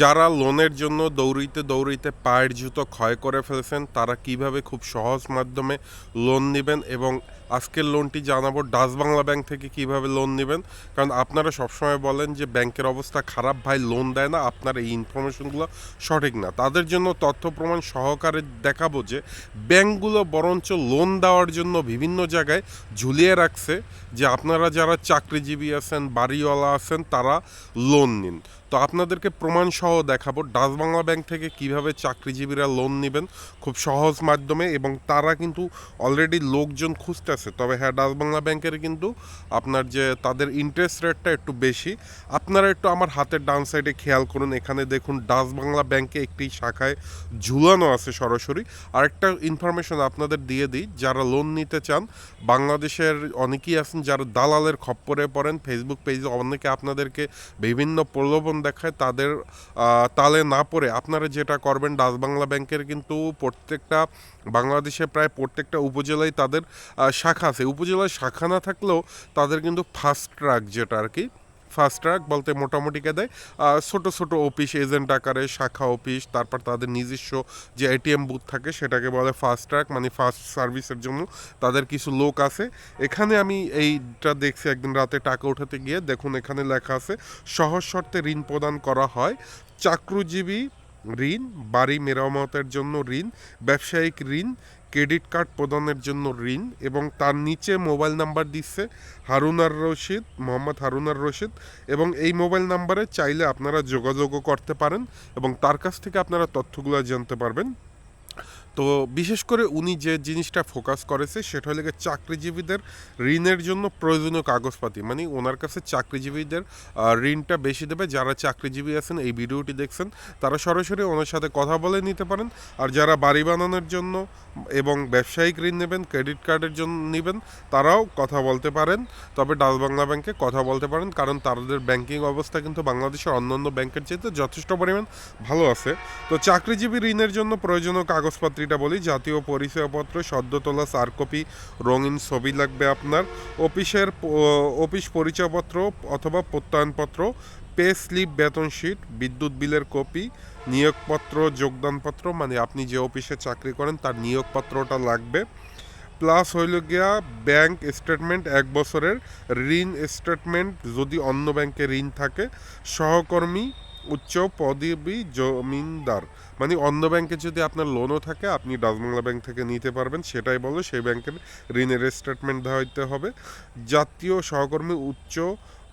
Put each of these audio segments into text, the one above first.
যারা লোনের জন্য দৌড়িতে দৌড়িতে পায়ের জুতো ক্ষয় করে ফেলেছেন, তারা কীভাবে খুব সহজ মাধ্যমে লোন নেবেন এবং আজকের লোনটি জানাব ডাচ বাংলা ব্যাংক থেকে কীভাবে লোন নেবেন? কারণ আপনারা সবসময় বলেন যে ব্যাংকের অবস্থা খারাপ, ভাই লোন দেয় না, আপনার এই ইনফরমেশনগুলো সঠিক না। তাদের জন্য তথ্য প্রমাণ সহকারে দেখাবো যে ব্যাংকগুলো বরঞ্চ লোন দেওয়ার জন্য বিভিন্ন জায়গায় ঝুলিয়ে রাখছে যে আপনারা যারা চাকরিজীবী আছেন, বাড়িওয়ালা আছেন, তারা লোন নিন। তো আপনাদেরকে প্রমাণ সহ দেখাবো। ডাচ বাংলা ব্যাংক থেকে কীভাবে চাকরিজীবীরা লোন নেবেন খুব সহজ মাধ্যমে এবং তারা কিন্তু অলরেডি লোকজন খুঁজতেছে। তবে হ্যাঁ ডাচ বাংলা ব্যাংকের কিন্তু আপনার যে তাদের ইন্টারেস্ট রেটটা একটু বেশি। আপনারা একটু আমার হাতের ডান সাইডে খেয়াল করুন। এখানে দেখুন ডাচ বাংলা ব্যাংকে একটি শাখায় ঝুলানো আছে সরাসরি। আরেকটা ইনফরমেশন আপনাদের দিয়ে দিই, যারা লোন নিতে চান, বাংলাদেশের অনেকেই আছেন যারা দালালের খপ্পরে পড়েন। ফেসবুক পেজে অনেকে আপনাদেরকে বিভিন্ন প্রলোভন দেখায়। তাদের তালে না পড়ে আপনারা যেটা করবেন ডাচ বাংলা ব্যাংকের কিন্তু প্রত্যেকটা বাংলাদেশে প্রায় প্রত্যেকটা উপজেলায় তাদের শাখা আছে। উপজেলায় শাখা না থাকলেও তাদের কিন্তু ফাস্ট ট্রাক যেটা আর কি ফাস্ট ট্র্যাক বলতে মোটামুটিকে দেয় ছোট ছোট অফিস, এজেন্ট আকারে শাখা অফিস, তারপর তাদের নিজস্ব যে এটিএম বুথ থাকে সেটাকে বলে ফাস্ট ট্র্যাক মানে ফাস্ট সার্ভিসের জন্য তাদের কিছু লোক আছে। এখানে আমি এইটা দেখছি একদিন রাতে টাকা উঠাতে গিয়ে দেখুন এখানে লেখা আছে, সহজ শর্তে ঋণ প্রদান করা হয়। চাকরিজীবী ঋণ, বাড়ি মেরামতের জন্য ঋণ, ব্যবসায়িক ঋণ, ক্রেডিট কার্ড প্রদানের জন্য ঋণ এবং তার নিচে মোবাইল নাম্বার দিচ্ছে হারুনার রশিদ, মোহাম্মদ হারুনার রশিদ এবং এই মোবাইল নাম্বারে চাইলে আপনারা যোগাযোগও করতে পারেন এবং তার কাছ থেকে আপনারা তথ্যগুলো জানতে পারবেন। তো বিশেষ করে উনি যে জিনিসটা ফোকাস করেছে, সেটা হলো চাকরিজীবীদের ঋণের জন্য প্রয়োজনীয় কাগজপাতি। মানে ওনার কাছে চাকরিজীবীদের ঋণটা বেশি দেবে। যারা চাকরিজীবী আছেন, এই ভিডিওটি দেখছেন, তারা সরাসরি ওনার সাথে কথা বলে নিতে পারেন। আর যারা বাড়ি বানানোর জন্য এবং ব্যবসায়িক ঋণ নেবেন ক্রেডিট কার্ডের জন্য নেবেন, তারাও কথা বলতে পারেন। তবে ডাচ বাংলা ব্যাংকে কথা বলতে পারেন, কারণ তাদের ব্যাংকিং অবস্থা কিন্তু বাংলাদেশের অন্যান্য ব্যাংকের চাইতে যথেষ্ট পরিমাণ ভালো আছে। তো চাকরিজীবী ঋণের জন্য প্রয়োজনীয় কাগজপত্রটা বলি, জাতীয় পরিচয়পত্র সদ্য তোলা চার কপি রঙিন ছবি লাগবে আপনার, অফিসের অফিস পরিচয়পত্র অথবা প্রত্যয়নপত্র, পে স্লিপ বেতন শিট, বিদ্যুৎ বিলের কপি, নিয়োগপত্র, যোগদানপত্র মানে আপনি যে অফিসে চাকরি করেন তার নিয়োগপত্রটা লাগবে। প্লাস হইল গিয়া ব্যাংক স্টেটমেন্ট, এক বছরের ঋণ স্টেটমেন্ট, যদি অন্য ব্যাংকে ঋণ থাকে, সহকর্মী উচ্চ পদবী জমিনদার। মানে অন্য ব্যাংকে যদি আপনার লোনও থাকে, আপনি ডাজবাংলা ব্যাংক থেকে নিতে পারবেন, সেটাই বলো সেই ব্যাংকের ঋণের স্টেটমেন্ট দেওয়া হবে। জাতীয় সহকর্মী উচ্চ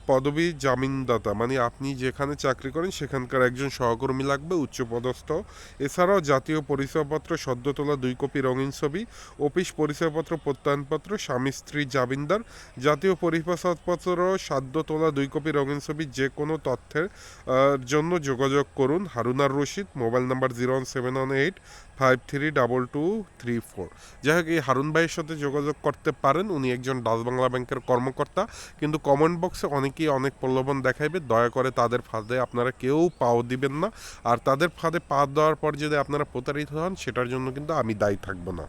পদবী জামিনদাতা মানে আপনি যেখানে চাকরি করেন সেখানকার একজন সহকর্মী লাগবে, উচ্চপদস্থ। এছাড়াও জাতীয় পরিচয়পত্র সদ্য তোলা দুই কপি রঙিন ছবি, অফিস পরিচয়পত্র, প্রত্যয়নপত্র, স্বামী, স্ত্রী, জামিনদার। জাতীয় পরিচয়পত্র সাদ্য তোলা দুই কপি রঙিন ছবি, যে কোনো তথ্যের জন্য যোগাযোগ করুন। Harunar Rashid, mobile number zero one seven one eight. Five three double two three four যাই হোক এই হারুন ভাইয়ের সাথে যোগাযোগ করতে পারেন। উনি একজন ডাচ বাংলা ব্যাংকের কর্মকর্তা। কিন্তু কমেন্ট বক্সে অনেকেই অনেক প্রলোভন দেখাইবে। দয়া করে তাদের ফাঁদে আপনারা কেউ পাও দিবেন না। আর তাদের ফাঁদে পা দেওয়ার পর যদি আপনারা প্রতারিত হন, সেটার জন্য কিন্তু আমি দায়ী থাকব না।